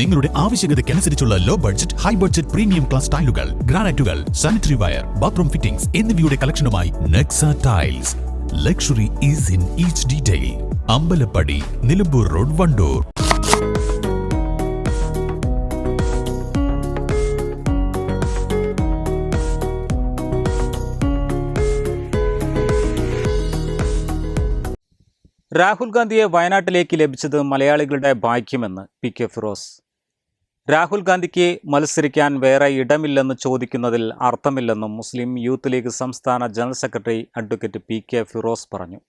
നിങ്ങളുടെ ആവശ്യകതയ്ക്കനുസരിച്ചുള്ള low budget high budget premium class ടൈലുകൾ ഗ്രാനൈറ്റുകൾ സാനിറ്ററി വയർ ബാത്റൂം ഫിറ്റിംഗ്സ് എന്നിവയുടെ കളക്ഷനുമായി Nexa tiles luxury is in each detail Ambalappadi Nilambur road Wandoor. Rahul ഗാന്ധിയെ വയനാട്ടിലേക്ക് ലഭിച്ചത് മലയാളികളുടെ ഭാഗ്യമെന്ന് പി കെ ഫിറോസ്. രാഹുൽ ഗാന്ധിക്ക് മത്സരിക്കാൻ വേറെ ഇടമില്ലെന്ന് ചോദിക്കുന്നതിൽ അർത്ഥമില്ലെന്നും മുസ്ലിം യൂത്ത് ലീഗ് സംസ്ഥാന general secretary advocate P K Firoz പറഞ്ഞു.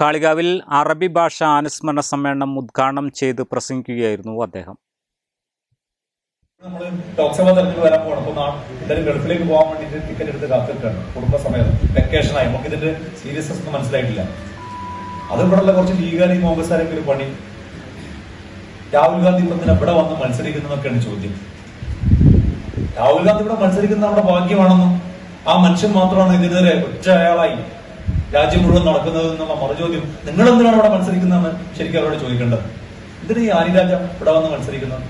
കാളികാവിൽ അറബി ഭാഷ അനുസ്മരണ സമ്മേളനം ഉദ്ഘാടനം ചെയ്ത് പ്രസംഗിക്കുകയായിരുന്നു അദ്ദേഹം. നമ്മൾ ലോക്സഭാ തെരഞ്ഞെടുപ്പ് വരാൻ പോകണം നാ- ഗൾഫിലേക്ക് പോകാൻ വേണ്ടിയിട്ട് ടിക്കറ്റ് എടുത്ത് കാത്തിരിക്കുകയാണ് കുടുംബസമേതം വെക്കേഷനായി നമുക്ക് ഇതിന്റെ സീരിയസ്നെസ് ഒന്നും മനസ്സിലായിട്ടില്ല. അത് കുറച്ച് ലീഗാലി കോൺഗ്രസ് ആരെങ്കിലും പണി. രാഹുൽ ഗാന്ധി ഇപ്പൊ തന്നെ ഇവിടെ വന്ന് മത്സരിക്കുന്നതൊക്കെയാണ് ചോദ്യം. രാഹുൽ ഗാന്ധി ഇവിടെ മത്സരിക്കുന്ന നമ്മുടെ ഭാഗ്യമാണെന്നും ആ മനുഷ്യൻ മാത്രമാണ് ഇതിനെതിരെ ഒറ്റ അയാളായി രാജ്യം മുഴുവൻ നടക്കുന്നത് എന്നുള്ള മറുചോദ്യം നിങ്ങൾ എന്തിനാണ് ഇവിടെ മത്സരിക്കുന്നതെന്ന് ശരിക്കും അവരോട് ചോദിക്കേണ്ടത്? എന്തിനാ ഈ ആനിരാജ ഇവിടെ വന്ന് മത്സരിക്കുന്നത്?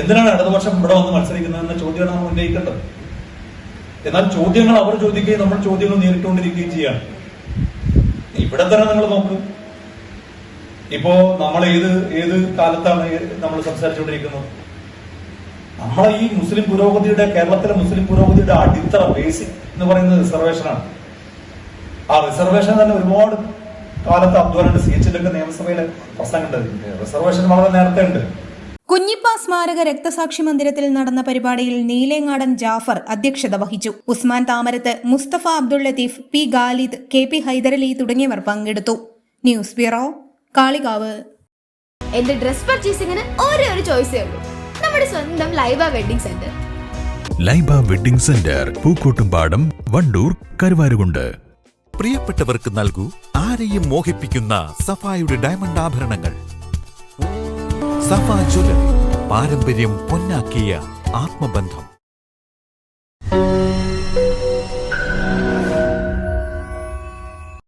എന്തിനാണ് ഇടതുപക്ഷം ഇവിടെ വന്ന് മത്സരിക്കുന്നത് എന്ന ചോദ്യമാണ് നമ്മൾ ഉന്നയിക്കേണ്ടത്. എന്നാൽ ചോദ്യങ്ങൾ അവർ ചോദിക്കുകയും നമ്മൾ ചോദ്യങ്ങൾ നേരിട്ടുകൊണ്ടിരിക്കുകയും ചെയ്യാണ്. ഇവിടെ തന്നെ നിങ്ങൾ നോക്ക്. ഇപ്പോ നമ്മൾ ഏത് ഏത് കാലത്താണ് നമ്മൾ സംസാരിച്ചുകൊണ്ടിരിക്കുന്നത്? നമ്മളെ ഈ മുസ്ലിം പുരോഗതിയുടെ കേരളത്തിലെ മുസ്ലിം പുരോഗതിയുടെ അടിത്തറ ബേസിക് എന്ന് പറയുന്നത് റിസർവേഷനാണ് ആ റിസർവേഷൻ തന്നെ ഒരുപാട് കാലത്ത് അധ്വാനം സി എച്ചിലൊക്കെ നിയമസഭയിലെ പ്രസംഗമുണ്ട്. റിസർവേഷൻ വളരെ നേരത്തെ ഉണ്ട്. കുഞ്ഞിപ്പ സ്മാരക രക്തസാക്ഷി മന്ദിരത്തിൽ നടന്ന പരിപാടിയിൽ നീലേങ്ങാടൻ ജാഫർ അധ്യക്ഷത വഹിച്ചു. Usman Thamarath Musthafa Abdul Latheef P Khalid K P Haidarali തുടങ്ങിയവർ പങ്കെടുത്തു. News bureau Kalikavu. എന്റെ ഡ്രസ് പർച്ചേസിംഗിന് ഒരേ ഒരു ചോയ്സേ ഉള്ളൂ. നമ്മുടെ സ്വന്തം Laiba wedding centre. Laiba wedding centre Pookkottumpadam Wandoor Karuvarakundu. പ്രിയപ്പെട്ടവർക്ക് നൽകൂ ആരെയും മോഹിപ്പിക്കുന്ന സഫായുടെ ഡയമണ്ട് ആഭരണങ്ങൾ. സഫ ജ്വല്ലറി പാരമ്പര്യം പൊന്നാക്കിയ ആത്മബന്ധം.